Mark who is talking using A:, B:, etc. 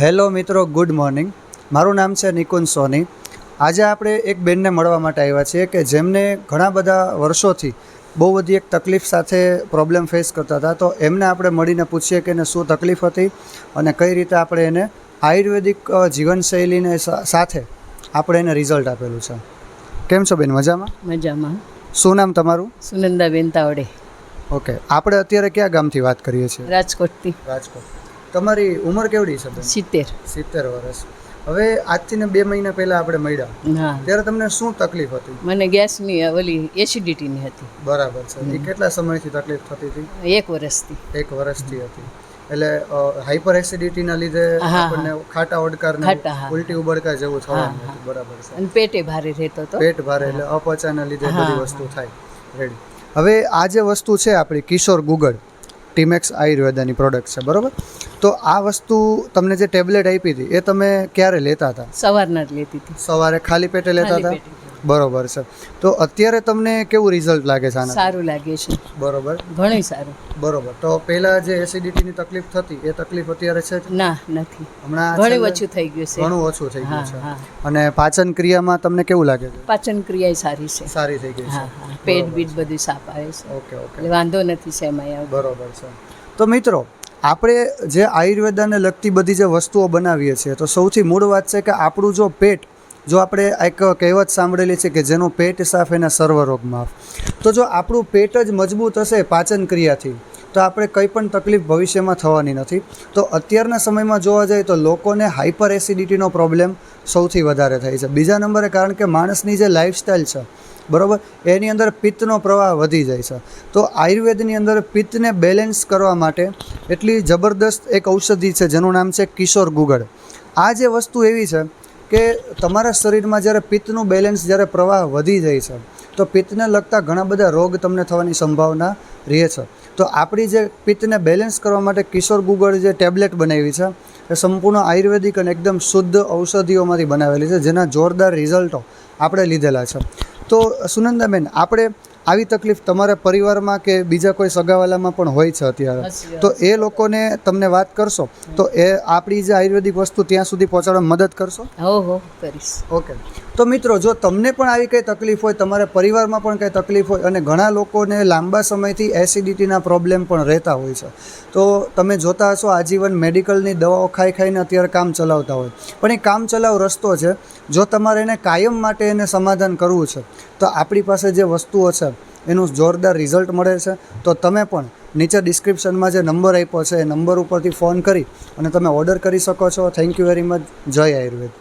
A: Hello મિત્રો good morning. મારું નામ છે નિકુંજ સોની. આજે આપણે એક બેનને મળવા માટે આવ્યા છીએ કે જેમને ઘણા બધા વર્ષોથી બહુ બધી એક તકલીફ સાથે પ્રોબ્લેમ ફેસ કરતા હતા. તો એમને આપણે મળીને પૂછીએ કે એને શું તકલીફ હતી અને કઈ રીતે આપણે એને આયુર્વેદિક જીવનશૈલીને સાથે આપણે એને રિઝલ્ટ આપેલું છે. કેમ છો બેન મજામાં?
B: મજામાં.
A: શું નામ તમારું?
B: સુનંદાબેન તાવડે.
A: ઓકે. આપણે અત્યારે કયા ગામથી વાત કરીએ છીએ?
B: રાજકોટથી.
A: રાજકોટ. તમારી ઉંમર કેવડી છે
B: સિત્તેર.
A: સિત્તેર વર્ષ. હવે આજથી ને બે મહિના પહેલાં આપણે મળ્યા. ત્યારે તમને શું તકલીફ હતી?
B: મને ગેસની ઓલી એસિડિટીની હતી.
A: બરાબર છે. એ કેટલા સમયથી તકલીફ થતી હતી?
B: એક વર્ષથી.
A: એક વર્ષથી હતી. એટલે હાઇપર એસિડિટીના લીધે. આપણને ખાટા ઓડકાર ને ઉલટી ઉબડકા જેવું થવાનું હતું. બરાબર છે.
B: અને પેટે ભારે રહેતો હતો.
A: પેટ ભારે એટલે અપચાના લીધે બધી વસ્તુ થાય. રેડી. હવે આ જે વસ્તુ છે આપણી કિશોર ગુગળ ટીમેક્સ આયુર્વેદાની પ્રોડક્ટ છે બરાબર? તો આ વસ્તુ તમને જે ટેબ્લેટ આપી હતી એ તમે ક્યારે લેતા હતા?
B: સવારના જ લેતી હતી.
A: સવારે ખાલી પેટે લેતા હતા. બરોબર છે. તો અત્યારે તમને કેવું રિઝલ્ટ લાગે છે આના?
B: સારું લાગે છે.
A: બરોબર.
B: ઘણું સારું.
A: બરોબર. તો પહેલા જે એસિડિટીની તકલીફ થતી એ તકલીફ અત્યારે છે
B: ના નથી.
A: હમણાં
B: ઘણું ઓછું થઈ ગયું છે.
A: ઘણું ઓછું થઈ ગયું છે. અને પાચન ક્રિયામાં તમને કેવું લાગે છે?
B: પાચન ક્રિયા સારી છે.
A: સારી થઈ ગઈ છે.
B: પેટ બીટ બધું સાફ આવે છે.
A: Okay okay.
B: વાંધો નથી છે એમાં
A: બરોબર છે. તો મિત્રો આપણે જે આયુર્વેદાને લગતી બધી જે વસ્તુઓ બનાવીએ છીએ તો સૌથી મૂળ વાત છે કે આપણું જો પેટ જો આપણે એક કહેવત સાંભળેલી છે કે જેનું પેટ સાફ એના સર્વ માફ તો જો આપણું પેટ જ મજબૂત હશે પાચન ક્રિયાથી, તો આપણે કંઈ પણ તકલીફ ભવિષ્યમાં થવાની નથી. તો અત્યારના સમયમાં જોવા જઈએ તો લોકોને હાઇપર એસિડિટીનો પ્રોબ્લેમ સૌથી વધારે થાય છે. બીજા નંબરે કારણ કે માણસની જે લાઈફસ્ટાઈલ છે, બરોબર, એની અંદર પિત્તનો પ્રવાહ વધી જાય છે. તો આયુર્વેદની અંદર પિત્તને બેલેન્સ કરવા માટે એટલી જબરદસ્ત એક ઔષધિ છે, જેનું નામ છે કિશોર ગુગળ. આ જે વસ્તુ એવી છે કે તમારા શરીરમાં જ્યારે પિત્તનું બેલેન્સ જ્યારે પ્રવાહ વધી જાય છે, તો પિત્તને લગતા ઘણા બધા રોગ તમને થવાની સંભાવના રહે છે. તો આપણી જે પિત્તને બેલેન્સ કરવા માટે કિશોર ગુગળ જે ટેબ્લેટ બનાવી છે, એ સંપૂર્ણ આયુર્વેદિક અને એકદમ શુદ્ધ ઔષધિઓમાંથી બનાવેલી છે, જેના જોરદાર રિઝલ્ટો આપણે લીધેલા છે. તો સુનંદાબેન, આપણે આવી તકલીફ તમારા પરિવારમાં કે બીજા કોઈ સગાવાલામાં પણ હોય છે અત્યારે? તો એ લોકોને તમને વાત કરશો? તો એ આપણી જે આયુર્વેદિક વસ્તુ ત્યાં સુધી પહોંચાડવામાં મદદ કરશો?
B: હો હો કરીશ.
A: ઓકે. તો મિત્રો, જો તમને પણ આવી કંઈ તકલીફ હોય, તમારા પરિવારમાં પણ કંઈ તકલીફ હોય અને ઘણા લોકોને લાંબા સમયથી એસિડિટીના પ્રોબ્લેમ પણ રહેતા હોય છે, તો તમે જોતા હશો આજીવન મેડિકલની દવાઓ ખાઈ ખાઈને અત્યારે કામ ચલાવતા હોય. પણ એ કામ ચલાવ રસ્તો છે, જો તમારે એને કાયમ માટે એને સમાધાન કરવું છે, તો આપણી પાસે જે વસ્તુઓ છે, એનું જોરદાર રિઝલ્ટ મળે છે, તો તમે પણ નીચે ડિસ્ક્રિપ્શનમાં જે નંબર આપ્યો છે, એ નંબર ઉપરથી ફોન કરી અને તમે ઓર્ડર કરી શકો છો. થેન્ક યુ વેરી મચ જય આયુર્વેદ.